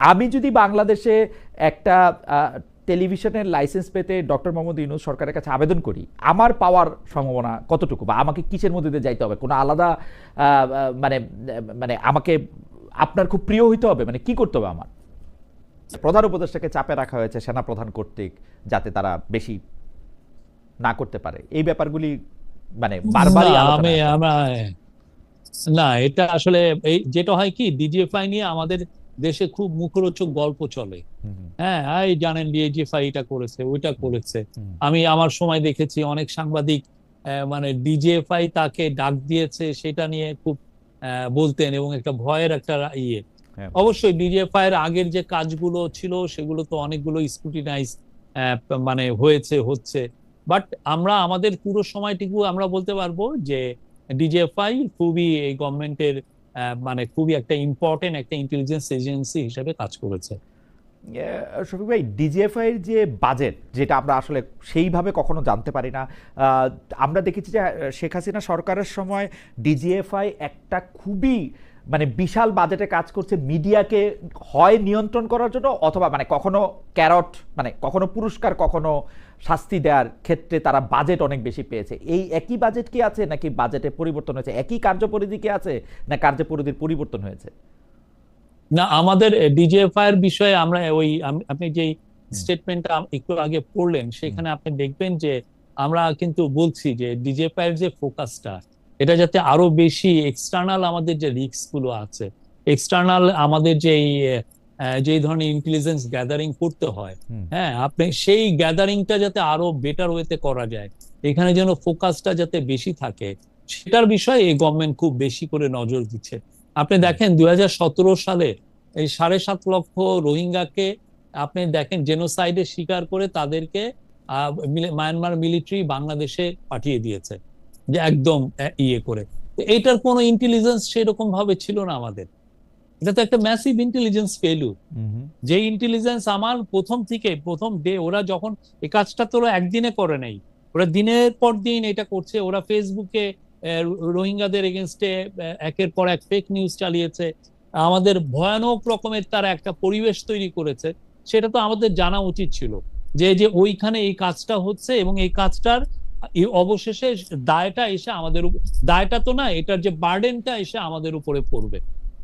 আমি যদি বাংলাদেশে একটা টেলিভিশনের লাইসেন্স পেতে ডক্টর মোহাম্মদ ইউনুস সরকারের কাছে আবেদন করি আমার পাওয়ার সম্ভাবনা কতটুকু বা আমাকে কিসের মধ্যে দিয়ে যাইতে হবে? কোনো আলাদা মানে মানে আমাকে আপনার খুব প্রিয় হইতে হবে? মানে কি করতে হবে আমার? প্রধান উপদেষ্টাকে চাপে রাখা হয়েছে সেনা প্রধান কর্তৃক যাতে তারা বেশি না করতে পারে। এই ব্যাপারগুলি মানে বারবারই আমি না এটা আসলে এই যেটা হয় কি ডিজিএফআই নিয়ে আমাদের দেশে খুব মুখরোচক গল্প চলে। হ্যাঁ এই জানেন ডিজিএফআই এটা করেছে ওইটা করেছে। আমি আমার সময় দেখেছি অনেক সাংবাদিক মানে ডিজিএফআই তাকে ডাক দিয়েছে সেটা নিয়ে খুব বলতেন এবং একটা ভয়ের একটা ইয়ে। হ্যাঁ। অবশ্যই ডিজিএফআই এর আগের যে কাজগুলো ছিল সেগুলো তো অনেকগুলো স্ক্রুটিনাইজ মানে হয়েছে হচ্ছে। বাট আমরা আমাদের পুরো সময়টুকু আমরা বলতে পারব যে ডিজিএফআই খুবই এই গভর্নমেন্টের মানে খুবই একটা ইম্পর্টেন্ট একটা ইন্টেলিজেন্স এজেন্সি হিসেবে কাজ করেছে। শফিক ভাই ডিজিএফআইয়ের যে বাজেট যেটা আমরা আসলে সেইভাবে কখনো জানতে পারি না আমরা দেখেছি যে শেখ হাসিনা সরকারের সময় ডিজিএফআই একটা খুবই মানে বিশাল বাজেটে কাজ করছে মিডিয়াকে হয় নিয়ন্ত্রণ করার জন্য অথবা মানে কখনো ক্যারট মানে কখনো পুরস্কার কখনো শাস্তি দেওয়ার ক্ষেত্রে তারা বাজেট অনেক বেশি পেয়েছে। এই একই বাজেট কি আছে নাকি বাজেটে পরিবর্তন হয়েছে? একই কার্যপরিধি কি আছে না কার্যপরিধির পরিবর্তন হয়েছে? না আমাদের ডিজিএফআই এর বিষয়ে আমরা ওই আপনি যেই স্টেটমেন্টটা একটু আগে পড়লেন সেখানে আপনি দেখবেন যে আমরা কিন্তু বলছি যে ডিজিএফআই এর যে ফোকাসটা এটা যাতে আরও বেশি এক্সটার্নাল আমাদের যে রিস্কগুলো আছে এক্সটার্নাল আমাদের যে যেই ধরনের ইন্টেলিজেন্স গ্যাদারিং করতে হয় হ্যাঁ আপনি সেই গ্যাদারিংটা যাতে আরও বেটার ওয়েতে করা যায় এখানে যেন ফোকাসটা যাতে বেশি থাকে সেটার বিষয়ে এই গভর্নমেন্ট খুব বেশি করে নজর দিচ্ছে। আপনি দেখেন দু হাজার সতেরো সালে এই সাড়ে সাত লক্ষ রোহিঙ্গাকে আপনি দেখেন জেনোসাইডের শিকার করে তাদেরকে আহ, মায়ানমার মিলিটারি বাংলাদেশে পাঠিয়ে দিয়েছে। যে একদম ইয়ে করে। এটার কোনো ইন্টেলিজেন্স সেরকম ভাবে ছিল না আমাদের। এটা তো একটা ম্যাসিভ ইন্টেলিজেন্স ফেলু যে ইন্টেলিজেন্স আমার প্রথম থেকে প্রথম ডে ওরা যখন এই কাজটা তো ওরা একদিনে করে নাই। ওরা দিনের পর দিন এটা করছে ওরা ফেসবুকে রোহিঙ্গাদের এগেনস্টে একের পর এক ফেক নিউজ চালিয়েছে। আমাদের ভয়ানক রকমের তারা একটা পরিবেশ তৈরি করেছে। সেটা তো আমাদের জানা উচিত ছিল। যে যে ওইখানে এই কাজটা হচ্ছে এবং এই কাজটার অবশেষে দায়টা এসে আমাদের দায়টা তো না এটার যে বার্ডেনটা এসে আমাদের উপরে পড়বে।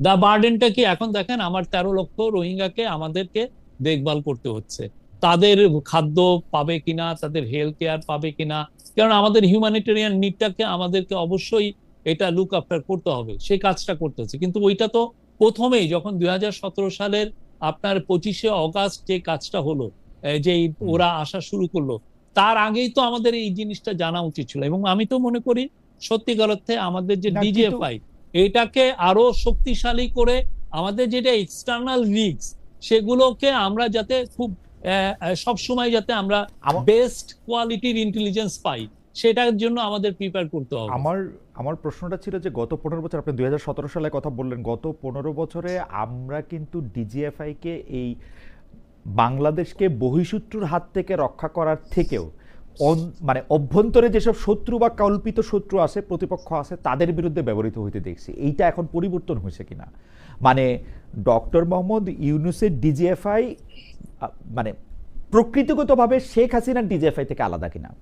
দা বার্ডেনটা কি? এখন দেখেন আমার তেরো লক্ষ রোহিঙ্গাকে আমাদেরকে দেখভাল করতে হচ্ছে। তাদের খাদ্য পাবে কিনা তাদের হেলথ কেয়ার পাবে কিনা? কারণ আমাদের হিউম্যানিটেরিয়ান নিডটাকে আমাদেরকে অবশ্যই এটা লুক আফটার করতে হবে সেই কাজটা করতে হচ্ছে। কিন্তু ওইটা তো প্রথমেই যখন দুই হাজার সতেরো সালের আপনার পঁচিশে অগাস্ট যে কাজটা হলো যে ওরা আসা শুরু করল তার আগেই তো আমাদের এই জিনিসটা জানা উচিত ছিল। এবং আমি তো মনে করি সত্যিকার অর্থে আমাদের যে ডিজিএফআই এটাকে আরও শক্তিশালী করে আমাদের যেটা এক্সটার্নাল রিস্ক সেগুলোকে আমরা যাতে খুব সব সময় যাতে আমরা বেস্ট কোয়ালিটির ইন্টেলিজেন্স পাই সেটার জন্য আমাদের প্রিপেয়ার করতে হবে। আমার আমার প্রশ্নটা ছিল যে গত পনেরো বছর আপনি দুই হাজার সতেরো সালে কথা বললেন গত পনেরো বছরে আমরা কিন্তু ডিজিএফআই কে এই বাংলাদেশকে বহিঃশত্রুর হাত থেকে রক্ষা করার থেকেও অন- মানে অভ্যন্তরে যেসব শত্রু বা কল্পিত শত্রু আছে প্রতিপক্ষ আছে তাদের বিরুদ্ধে ব্যবহৃত হইতে দেখছি। এইটা এখন পরিবর্তন হয়েছে কিনা? মানে ডক্টর মোহাম্মদ ইউনুসের ডিজিএফআই মানে প্রকৃতিগতভাবে শেখ হাসিনার ডিজিএফআই থেকে আলাদা কিনা?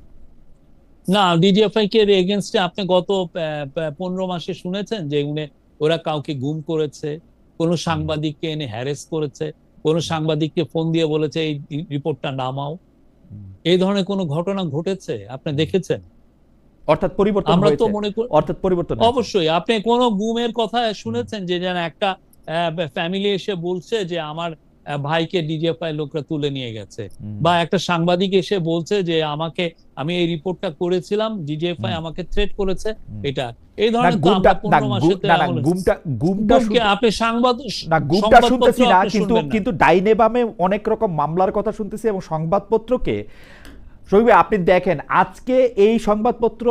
না ডিজিএফআই কে এগেনস্টে আপনি গত পনেরো মাসে শুনেছেন যে উনি ওরা কাউকে গুম করেছে কোন সাংবাদিককে এনে হ্যারেস করেছে। কোন সাংবাদিককে ফোন দিয়ে বলেছে এই রিপোর্টটা নামাও। এই ধরনের কোনো ঘটনা ঘটেছে? আপনি দেখেছেন? অর্থাৎ পরিবর্তন আমরা তো মনে করি অর্থাৎ পরিবর্তন অবশ্যই। আপনি কোন গুমের কথা শুনেছেন যে যেন একটা ফ্যামিলি এসে বলছে যে আমার ভাইকে ডিজিএফআই লোকরা তুলে নিয়ে গেছে। বা একটা সাংবাদিক এসে বলছে যে আমাকে আমি এই রিপোর্টটা করেছিলাম ডিজিএফআই আমাকে থ্রেট করেছে। এটা এই ধরনের আপনি সংবাদ গুমটা শুনতেছি না কিন্তু কিন্তু ডাইনে বামে অনেক রকম মামলার কথা শুনতেছি এবং সংবাদপত্রকে শহীদ আপনি দেখেন আজকে এই সংবাদপত্র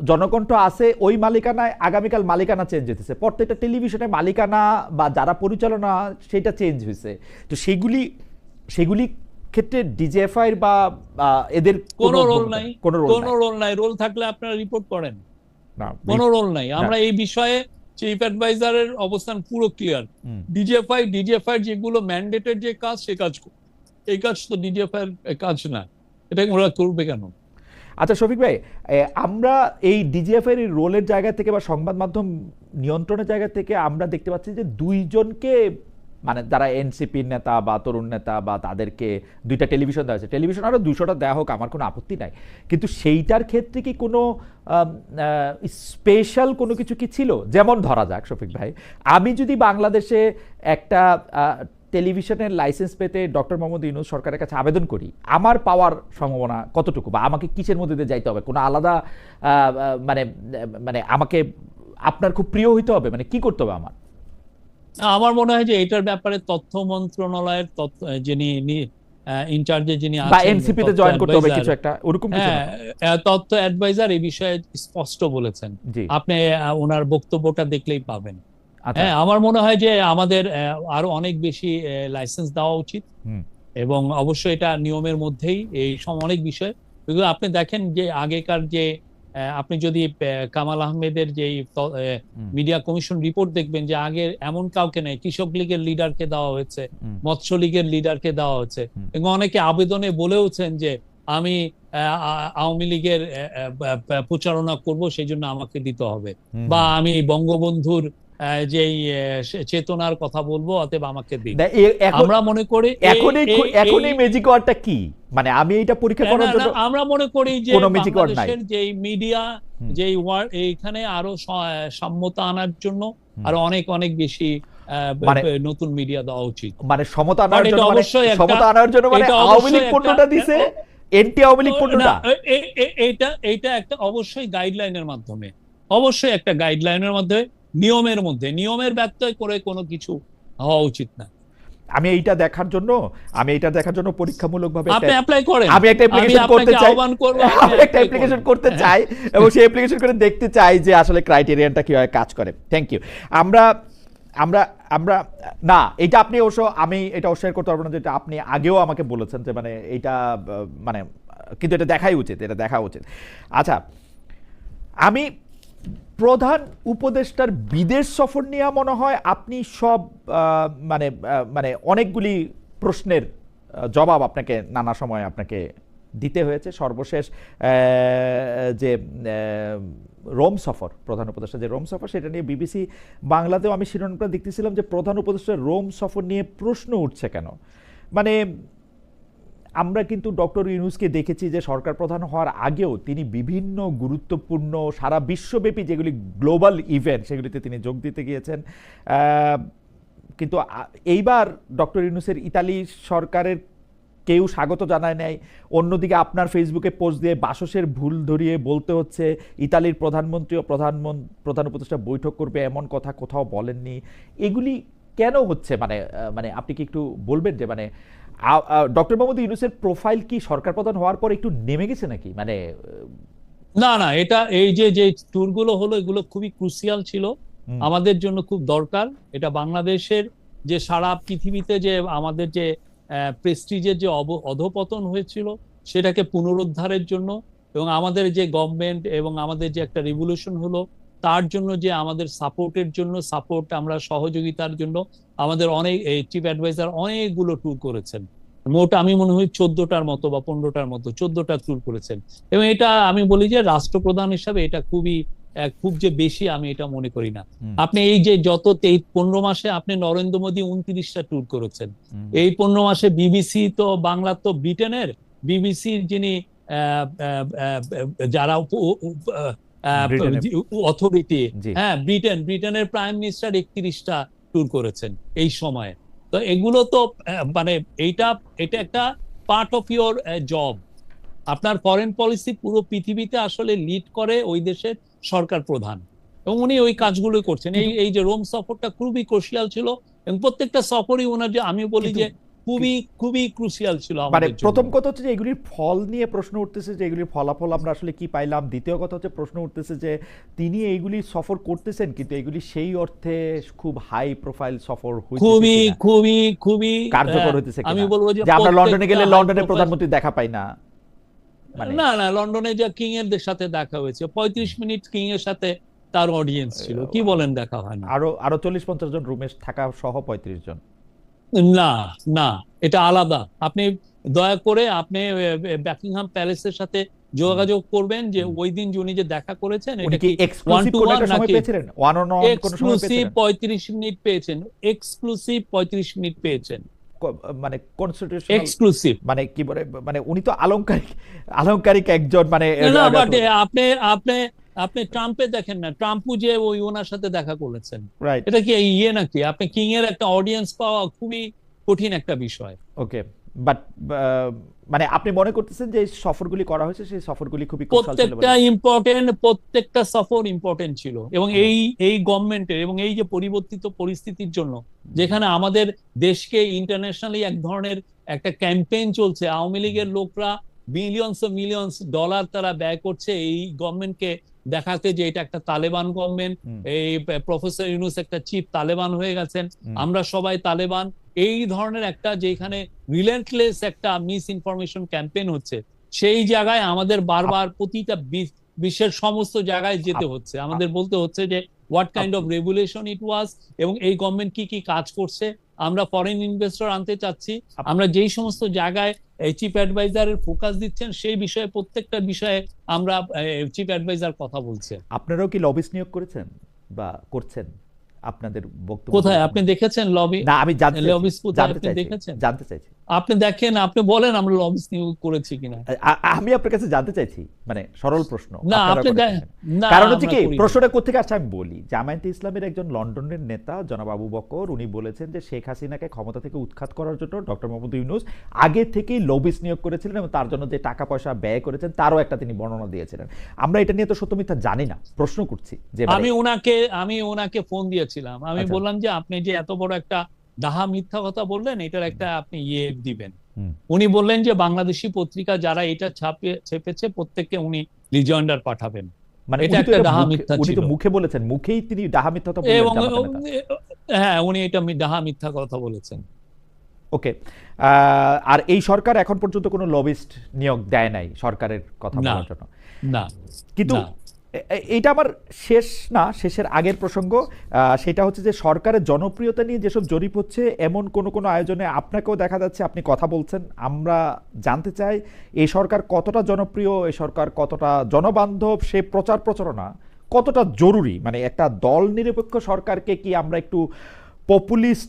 জনকণ্ঠ আছে ওই মালিকানায় আগামীকাল মালিকানা চেঞ্জ হতেছে প্রত্যেকটা টেলিভিশনে মালিকানা বা যারা পরিচালনা সেটা চেঞ্জ হয়েছে তো সেগুলি সেগুলি ক্ষেত্রে ডিজিএফআই বা এদের কোনো রোল নাই। কোনো রোল কোনো রোল নাই। রোল থাকলে আপনারা রিপোর্ট করেন। না কোনো রোল নাই। আমরা এই বিষয়ে চিফ অ্যাডভাইজারের অবস্থান পুরো ক্লিয়ার। ডিজিএফআই ডিজিএফআই যেগুলো ম্যান্ডেটেড যে কাজ সে কাজ এই কাজ তো ডিজিএফআই এর কাজ না। এটা ওরা করবে কেন? আচ্ছা শফিক ভাই আমরা এই ডিজিএফ এর রোলের জায়গা থেকে বা সংবাদ মাধ্যম নিয়ন্ত্রণের জায়গা থেকে আমরা দেখতে পাচ্ছি যে দুইজনকে মানে যারা এনসিপির নেতা বা তরুণ নেতা বা তাদেরকে দুইটা টেলিভিশন দেওয়া হয়েছে। টেলিভিশন আরও দুশোটা দেওয়া হোক, আমার কোনো আপত্তি নাই। কিন্তু সেইটার ক্ষেত্রে কি কোনো স্পেশাল কোনো কিছু কি ছিল? যেমন ধরা যাক, শফিক ভাই, আমি যদি বাংলাদেশে একটা টেলিভিশনের লাইসেন্স পেতে ডক্টর মোহাম্মদ ইউনুস সরকারের কাছে আবেদন করি আমার পাওয়ার সম্ভাবনা কতটুকু বা আমাকে কিসের মধ্যে দিয়ে যাইতে হবে? কোনো আলাদা মানে মানে আমাকে আপনার খুব প্রিয় হইতে হবে? মানে কি করতে হবে আমার? আমার মনে হয় যে এটার ব্যাপারে তথ্য মন্ত্রণালয়ের তথ্য যিনি ইনচার্জে যিনি বা এনসিপি তে জয়েন করতে হবে কিছু একটা ওরকম কিছু? হ্যাঁ তথ্য অ্যাডভাইজার এই বিষয়ে স্পষ্ট বলেছেন। আপনি ওনার বক্তব্যটা দেখলেই পাবেন। হ্যাঁ আমার মনে হয় যে আমাদের আরও অনেক বেশি লাইসেন্স দেওয়া উচিত। এবং অবশ্যই এটা নিয়মের মধ্যেই এই সব অনেক বিষয়। এগুলো আপনি দেখেন যে আগেকার যে আপনি যদি কামাল আহমেদের যে মিডিয়া কমিশন রিপোর্ট দেখবেন যে আগে এমন কাউকে নেই কৃষক লীগের লিডারকে দেওয়া হয়েছে। মৎস্য লীগের লিডারকে দেওয়া হয়েছে। এবং অনেকে আবেদনে বলেওছেন যে আমি আওয়ামী লীগের প্রচারণা করব সেই জন্য আমাকে দিতে হবে। বা আমি বঙ্গবন্ধুর যেই চেতনার কথা বলব অতএব আমাকে দিন। আমরা মনে করি এখনই এখনই ম্যাজিক ওয়ার্ডটা কি? মানে আমি এটা পরীক্ষা করার জন্য আমরা মনে করি যে। বাংলাদেশের যেই মিডিয়া ওয়ার্ড এইখানে আরও সাম্যতা আনার জন্য। আরও অনেক অনেক বেশি মানে- নতুন মিডিয়া দেওয়া উচিত। মানে সমতা আনার এটা জন্য মানে অবশ্যই সমতা আনার জন্য মানে আওয়ামী লীগ পণ্যটা দিছে এনটি আওয়ামী লীগ পণ্যটা। না, এ- এ- এ- এইটা এইটা একটা অবশ্যই গাইডলাইনের মাধ্যমে। অবশ্যই একটা গাইডলাইনের মধ্যে নিয়মের মধ্যে নিয়মের ব্যত্যয় করে কোনো কিছু হওয়া উচিত না। আমি এইটা দেখার জন্য আমি এটা দেখার জন্য পরীক্ষামূলকভাবে আপনি একটা- অ্যাপ্লাই করেন। আমি একটা অ্যাপ্লিকেশন করতে চাই। আমি একটা অ্যাপ্লিকেশন করতে। চাই এবং সেই অ্যাপ্লিকেশন করে দেখতে চাই যে আসলে ক্রাইটেরিয়ানটা কীভাবে কাজ করে। থ্যাংক ইউ আমরা আমরা আমরা না এটা আপনি অবশ্য আমি এটা অস্বীকার করতে পারব না যেটা আপনি আগেও আমাকে বলেছেন যে মানে এটা মানে কিন্তু এটা দেখাই উচিত এটা দেখা উচিত। আচ্ছা আমি প্রধান উপদেষ্টার বিদেশ সফর নিয়ে মনে হয় আপনি সব মানে মানে অনেকগুলি প্রশ্নের জবাব আপনাকে নানা সময় আপনাকে দিতে হয়েছে। সর্বশেষ যে রোম সফর, প্রধান উপদেষ্টা যে রোম সফর, সেটা নিয়ে বিবিসি বাংলাতেও আমি শিরোনামটা দেখতেছিলাম যে প্রধান উপদেষ্টা রোম সফর নিয়ে প্রশ্ন উঠছে কেন? মানে আমরা কিন্তু ডক্টর ইউনুসকে দেখেছি যে সরকার প্রধান হওয়ার আগেও তিনি বিভিন্ন গুরুত্বপূর্ণ সারা বিশ্বব্যাপী যেগুলি গ্লোবাল ইভেন্ট সেগুলিতে তিনি যোগ দিতে গিয়েছেন। কিন্তু এইবার ডক্টর ইউনুসের ইতালি সরকারের কেউ স্বাগত জানায় নাই। অন্যদিকে আপনার ফেসবুকে পোস্ট দিয়ে বাসসের ভুল ধরিয়ে বলতে হচ্ছে, ইতালির প্রধানমন্ত্রী ও প্রধানমন্ত্রী প্রধান উপদেষ্টা বৈঠক করবে এমন কথা কোথাও বলেননি। এগুলি কেন হচ্ছে? মানে মানে আপনি কি একটু বলবেন যে মানে ডক্টর মোহাম্মদ ইউনুসের প্রোফাইল কি সরকার প্রধান হওয়ার পর একটু নেমে গেছে নাকি? মানে না না এটা এই যে যে ট্যুরগুলো হলো এগুলো খুবই ক্রুশিয়াল ছিল। আমাদের জন্য খুব দরকার। এটা বাংলাদেশের যে সারা পৃথিবীতে যে আমাদের যে প্রেস্টিজের যে অধপতন হয়েছিল সেটাকে পুনরুদ্ধারের জন্য এবং আমাদের যে গভর্নমেন্ট এবং আমাদের যে একটা রিভলিউশন হলো তার জন্য যে আমাদের সাপোর্টের জন্য সাপোর্ট আমরা সহযোগিতার জন্য আমাদের অনেক চিফ অ্যাডভাইজার অনেকগুলো ট্যুর করেছেন। মোট আমি মনে হয় চোদ্দটার মতো বা পনেরোটার মতো চোদ্দটা ট্যুর করেছেন। এবং এটা আমি বলি যে রাষ্ট্রপ্রধান হিসাবে এটা খুবই খুব যে বেশি আমি এটা মনে করি না। আপনি এই যে যত তেই পনেরো মাসে আপনি নরেন্দ্র মোদী উনত্রিশটা ট্যুর করেছেন। এই পনেরো মাসে বিবিসি তো বাংলা তো ব্রিটেনের। বিবিসির যিনি যারা। অথরিটি হ্যাঁ ব্রিটেন ব্রিটেনের প্রাইম মিনিস্টার একত্রিশটা ট্যুর করেছেন এই সময়ে। তো এগুলো তো মানে এইটা এটা একটা পার্ট অফ ইওর জব আপনার ফরেন পলিসি পুরো পৃথিবীতে আসলে লিড করে ওই দেশের সরকার প্রধান। এবং উনি ওই কাজগুলো করছেন। এই এই যে রোম সফরটা খুবই ক্রুশিয়াল ছিল। এবং প্রত্যেকটা সফরই ওনার যে আমি বলি যে খুবই খুবই ক্রুশিয়াল ছিল মানে আমাদের জন্য। প্রথম কথা হচ্ছে যে এগুলির ফল নিয়ে প্রশ্ন উঠতেছে যে এগুলির ফলাফল আমরা আসলে কি পাইলাম। দ্বিতীয় কথা হচ্ছে প্রশ্ন উঠতেছে যে তিনি এইগুলি সফর করতেছেন কিন্তু এগুলি সেই অর্থে খুব হাই প্রোফাইল সফর হইতেছে খুবই খুবই খুবই কার্যকর হইতেছে আমি বলব যে আমরা লন্ডনে গেলে লন্ডনের প্রধানমন্ত্রী দেখা পাই না। মানে না না লন্ডনে যা কিং এর সাথে দেখা হয়েছে পঁয়ত্রিশ মিনিট কিং এর সাথে তার অডিয়েন্স ছিল। কি বলেন দেখা হয় না। আরও আরও চল্লিশ পঞ্চাশ জন রুমে থাকা সহ পঁয়ত্রিশ জন। না না এটা আলাদা। আপনি দয়া করে আপনি ব্যাকিংহাম প্যালেসের সাথে যোগাযোগ করবেন যে ওই দিন যে উনি যে দেখা করেছেন এটা কি one একটা সময় নাকি? ওয়ান অন ওয়ান কোনো সময় এক্সক্লুসিভ পেয়েছিলেন? পঁয়ত্রিশ মিনিট পেয়েছেন। এক্সক্লুসিভ পঁয়ত্রিশ মিনিট পেয়েছেন। মানে কনস্টিটিউশনাল এক্সক্লুসিভ মানে কি বলে মানে উনি তো আলংকারিক আলংকারিক একজন মানে আপনি আপনি আপনি ট্রাম্পে দেখেন না ট্রাম্পও যে ওই ওনার সাথে দেখা করেছেন। এটা কি ইয়ে নাকি? আপনি কিং এর একটা অডিয়েন্স পাওয়া খুবই কঠিন একটা বিষয়। ওকে বাট মানে আপনি মনে করতেছেন যে সফরগুলি করা হয়েছে সেই সফরগুলি খুবই প্রত্যেকটা ইম্পর্টেন্ট প্রত্যেকটা সফর ইম্পর্টেন্ট ছিল। এবং। এই এই গভর্নমেন্টের এবং এই যে পরিবর্তিত পরিস্থিতির জন্য যেখানে আমাদের দেশকে ইন্টারন্যাশনালি এক ধরনের একটা ক্যাম্পেইন চলছে আওয়ামী লীগের লোকরা মিলিয়নস ও মিলিয়নস ডলার তারা ব্যয় করছে এই গভর্নমেন্টকে দেখাতে যে এটা একটা তালেবান গভর্নমেন্ট এই প্রফেসর ইউনুস একটা চিফ তালেবান হয়ে গেছেন। আমরা সবাই তালেবান। এই ধরনের একটা যেখানে রিলেন্টলেস একটা মিস ইনফরমেশন ক্যাম্পেইন হচ্ছে সেই জায়গায় আমাদের বারবার প্রতিটা বিশ্বের সমস্ত জায়গায় যেতে হচ্ছে। আমাদের বলতে হচ্ছে যে what kind of regulation it was এবং এই গভর্নমেন্ট কি কি কাজ করছে আমরা ফরেন ইনভেস্টর আনতে চাচ্ছি। আমরা যেই সমস্ত জায়গায় চিফ অ্যাডভাইজারের ফোকাস দিচ্ছেন সেই বিষয়ে প্রত্যেকটা বিষয়ে আমরা চিফ অ্যাডভাইজার কথা বলছেন আপনারাও কি লবিস নিয়োগ করেছেন? বা করছেন? আপনাদের বক্তব্য কোথায়? আপনি দেখেছেন লবি না আমি জানতে লবিস আপনি দেখেছেন? জানতে চাইছি। আপনি দেখেন আপনি বলেন আমরা লবিস নিয়োগ করেছি কিনা আমি আপনার কাছে জানতে চাইছি মানে সরল প্রশ্ন না আপনি না কারণ হচ্ছে কি। প্রশ্নটা কোথেকে আসছে আমি বলি জামায়াতে ইসলামের একজন লন্ডনের নেতা জনাব আবু বকর উনি বলেছেন যে শেখ হাসিনাকে ক্ষমতা থেকে উৎখাত করার জন্য ডক্টর মোহাম্মদ ইউনুস আগে থেকেই লবিস নিয়োগ করেছিলেন এবং তার জন্য যে টাকা পয়সা ব্যয় করেছেন তারও একটা তিনি বর্ণনা দিয়েছিলেন আমরা এটা নিয়ে তো সত্য মিথ্যা জানি না প্রশ্ন করছি যে আমি ওনাকে আমি ওনাকে ফোন দিয়েছিলাম আমি আচ্ছা। বললাম যে আপনি যে এত বড় একটা ডাহা মিথ্যা কথা বললেন এটার একটা আপনি ইয়ে দিবেন উনি বললেন যে বাংলাদেশি পত্রিকা যারা এটা ছাপে ছেপেছে প্রত্যেককে উনি রিজয়েন্ডার পাঠাবেন মানে এটা একটা ডাহা মিথ্যা উনি তো। মুখে বলেছেন মুখেই তিনি ডাহা বললেন এবং জামাতের নেতা। হ্যাঁ উনি এটা ডাহা মিথ্যা কথা বলেছেন ওকে আর এই সরকার এখন পর্যন্ত কোনো লবিস্ট নিয়োগ দেয় নাই সরকারের কথা। বলার জন্য না কিন্তু না। এ- এ- এইটা আমার শেষ না, শেষের আগের প্রসঙ্গ সেটা হচ্ছে যে সরকারের জনপ্রিয়তা নিয়ে যেসব জরিপ হচ্ছে, এমন কোনো কোনো আয়োজনে আপনাকেও দেখা যাচ্ছে আপনি কথা বলছেন আমরা জানতে চাই এ সরকার কতটা জনপ্রিয় এ সরকার কতটা জনবান্ধব, সে প্রচার প্রচারণা কতটা জরুরি মানে একটা দল নিরপেক্ষ সরকারকে কি আমরা একটু পপুলিস্ট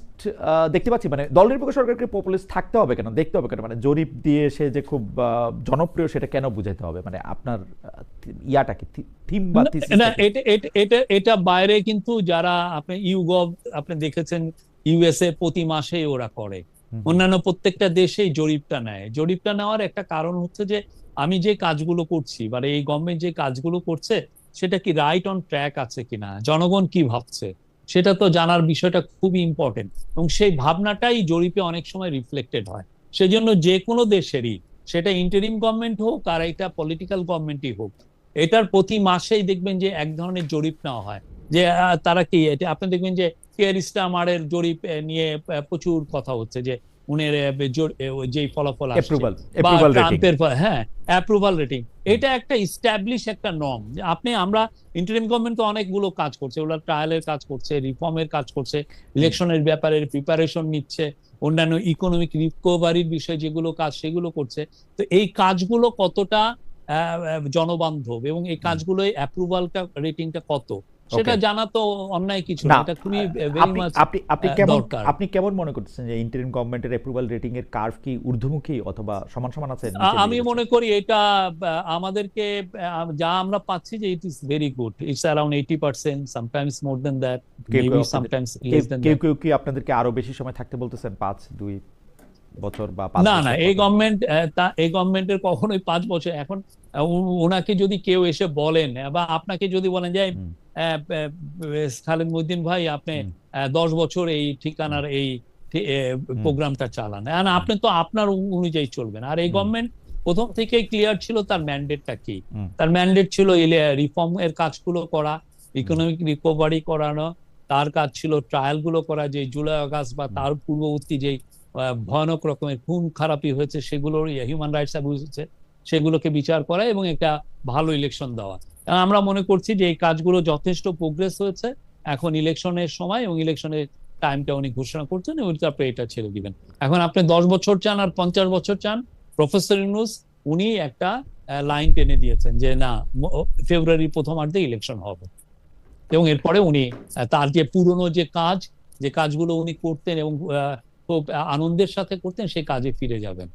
দেখতে পাচ্ছি মানে দল নিরপেক্ষ সরকারকে পপুলিস্ট থাকতে হবে কেন? দেখতে হবে কেন? মানে জরিপ দিয়ে সে যে খুব জনপ্রিয় সেটা কেন বুঝাইতে হবে? মানে আপনার ইয়াটা কি? থিম বা এটা এটা বাইরে কিন্তু যারা আপনি ইউগভ আপনি দেখেছেন ইউএসএ প্রতি মাসে ওরা করে। অন্যান্য প্রত্যেকটা দেশেই জরিপটা নেয়। জরিপটা নেওয়ার একটা কারণ হচ্ছে যে আমি যে কাজগুলো করছি মানে এই গভর্নমেন্ট যে কাজগুলো করছে সেটা কি রাইট অন ট্র্যাক আছে কিনা? জনগণ কি ভাবছে? সেটা তো জানার বিষয়টা খুবই ইম্পর্টেন্ট এবং সেই ভাবনাটাই জরিপে অনেক সময় রিফ্লেক্টেড হয়। সেজন্য যে কোনো দেশেরই, সেটা ইন্টারিম গভর্নমেন্ট হোক আর এটা পলিটিক্যাল গভর্নমেন্টই হোক, এটার প্রতি মাসেই দেখবেন যে এক ধরনের জরিপ নেওয়া হয়। যে তারা কি আপনি দেখবেন যে কেয়ার ইস্টামারের জরিপ নিয়ে প্রচুর কথা হচ্ছে যে উনের যেই ফলাফল অ্যাপ্রুভাল অ্যাপ্রুভাল ট্রাম্পের হ্যাঁ অ্যাপ্রুভাল রেটিং এটা একটা ইস্টাবলিশ একটা নর্ম আপনি আমরা ইন্টারিম গভর্নমেন্ট তো অনেকগুলো কাজ করছে। ওরা ট্রায়ালের কাজ করছে রিফর্মের কাজ করছে ইলেকশনের ব্যাপারে প্রিপারেশন নিচ্ছে অন্যান্য ইকোনমিক রিকভারির বিষয়ে যেগুলো কাজ সেগুলো করছে। তো এই কাজগুলো কতটা জনবান্ধব এবং এই কাজগুলো অ্যাপ্রুভালটা রেটিংটা কত? সেটা. জানা তো অন্যায় কিছু না এটা খুবই ভেরি মাছ আপনি আপনি কেমন। আপনি কেমন মনে করতেছেন যে ইন্টারিম গভর্নমেন্টের অ্যাপ্রুভাল রেটিং এর কার্ভ কি ঊর্ধ্বমুখী অথবা সমান সমান আছে আমি মনে করি এটা আমাদেরকে যা আমরা পাচ্ছি যে it is very good it's eighty percent sometimes more than that maybe sometimes less then কেউ কেউ কি আপনাদেরকে আরও বেশি সময় থাকতে বলতেছেন পাঁচ দুই বছর বা পাঁচ না না এই গভর্নমেন্ট তা এই গভর্নমেন্টের কখনোই পাঁচ বছর এখন ওনাকে যদি কেউ এসে বলেন বা আপনাকে যদি বলেন যে খালেদ মহিউদ্দিন ভাই আপনি দশ বছর এই ঠিকানার এই প্রোগ্রামটা চালান। আর আপনি তো আপনার অনুযায়ী চলবেন। আর এই। গভর্নমেন্ট প্রথম থেকেই ক্লিয়ার ছিল তার ম্যান্ডেটটা কি? তার ম্যান্ডেট ছিল রিফর্ম এর কাজগুলো করা ইকোনমিক রিকভারি করানো তার কাজ ছিল ট্রায়ালগুলো করা যে জুলাই আগস্ট বা তার পূর্ববর্তী যে ভয়ানক রকমের খুন খারাপি হয়েছে সেগুলোর হিউম্যান রাইটস অ্যাবিউজ হচ্ছে, সেগুলোকে বিচার করা এবং একটা ভালো ইলেকশন দেওয়া। আমরা মনে করছি যে এই কাজগুলো যথেষ্ট প্রোগ্রেস হয়েছে, এখন ইলেকশনের সময় এবং ইলেকশনের টাইমটা উনি ঘোষণা করছেন এবং তারপরে এটা ছেড়ে দিবেন। এখন আপনি দশ বছর চান আর পঞ্চাশ বছর চান, প্রফেসর ইউনুস উনি একটা লাইন টেনে দিয়েছেন যে না ফেব্রুয়ারি প্রথমার্ধে ইলেকশন হবে। এবং এরপরে উনি তার যে পুরনো যে কাজ, যে কাজগুলো উনি করতেন এবং খুব আনন্দের সাথে করতেন সেই কাজে ফিরে যাবেন।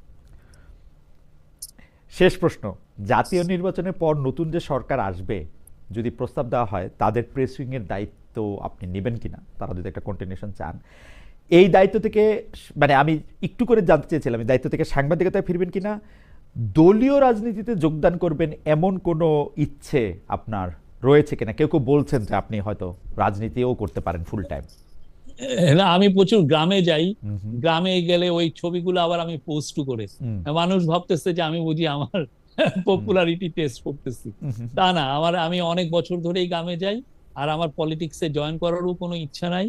শেষ প্রশ্ন, জাতীয় নির্বাচনের পর নতুন যে সরকার আসবে, যদি প্রস্তাব দেওয়া হয়, তাদের প্রেসিং এর দায়িত্ব আপনি নেবেন কিনা? তারা যদি একটা কন্টিনিউশন চান। এই দায়িত্ব থেকে মানে আমি একটু করে জানতে চেয়েছিলাম দায়িত্ব থেকে সাংবাদিকতায় ফিরবেন কিনা? দলীয় রাজনীতিতে যোগদান করবেন এমন কোনো ইচ্ছে আপনার রয়েছে কিনা? কেউ কেউ বলছেন যে আপনি হয়তো রাজনীতিও করতে পারেন ফুল টাইম না আমি প্রচুর গ্রামে যাই। গ্রামে গেলে ওই ছবিগুলো আবার আমি পোস্ট করে মানুষ ভাবতেছে যে আমি বুঝি আমার পপুলারিটি টেস্ট করতেছি। তা না আমার আমি অনেক বছর ধরেই গ্রামে যাই আর আমার পলিটিক্সে জয়েন করারও কোনো ইচ্ছা নাই।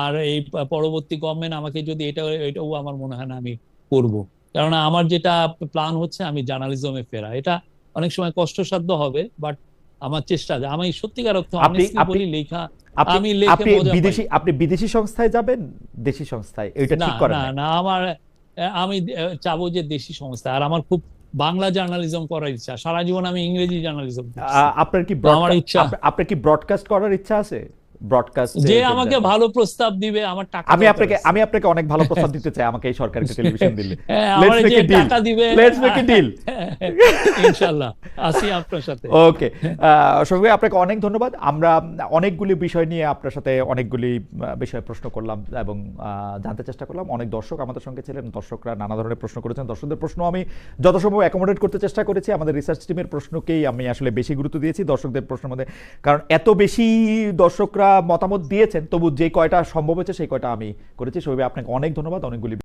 আর এই পরবর্তী গভর্নমেন্ট আমাকে যদি এটা এটাও আমার মনে হয় না আমি করব। কারণ আমার যেটা প্ল্যান হচ্ছে আমি জার্নালিজমে ফেরা। এটা অনেক সময় কষ্টসাধ্য হবে বাট আমার চেষ্টা যে আমি সত্যিকার অর্থ বলি লেখা আপনি আপনি বিদেশি আপনি বিদেশি সংস্থায় যাবেন? দেশি সংস্থায়? এটা না ঠিক করেন না না আমার আমি চাবো যে দেশি সংস্থা। আর আমার খুব বাংলা জার্নালিজম করার ইচ্ছা। সারা জীবন আমি ইংরেজি জার্নালিজম আপনার কি আপনার কি ব্রডকাস্ট করার ইচ্ছা আছে? ব্রডকাস্ট যে আমাকে ভালো প্রস্তাব দিবে আমার টাকা আমি আপনাকে। আমি আপনাকে অনেক ভালো প্রস্তাব দিতে চাই আমাকে এই সরকারকে টেলিভিশন দিলে। a deal. টাকা দিবে। Let's make a deal. ইনশাআল্লাহ আসি আপনার সাথে। ওকে সঙ্গে আপনাকে অনেক ধন্যবাদ। আমরা অনেকগুলি বিষয় নিয়ে আপনার সাথে অনেকগুলি বিষয়ে প্রশ্ন করলাম এবং জানতে চেষ্টা করলাম। অনেক দর্শক আমাদের সঙ্গে ছিলেন। দর্শকরা নানা ধরনের প্রশ্ন করেছেন। দর্শকদের প্রশ্ন আমি যথাসম্ভব অ্যাকোমোডেট করতে চেষ্টা করেছি। আমাদের রিসার্চ টিমের প্রশ্নকেই আমি আসলে বেশি গুরুত্ব দিয়েছি দর্শকদের প্রশ্নের মধ্যে। কারণ এত বেশি দর্শকরা মতামত দিয়েছেন, তবু যে কয়টা সম্ভব হয়েছে, সেই কয়টা আমি করেছি। সেভাবে আপনাকে অনেক ধন্যবাদ, অনেকগুলি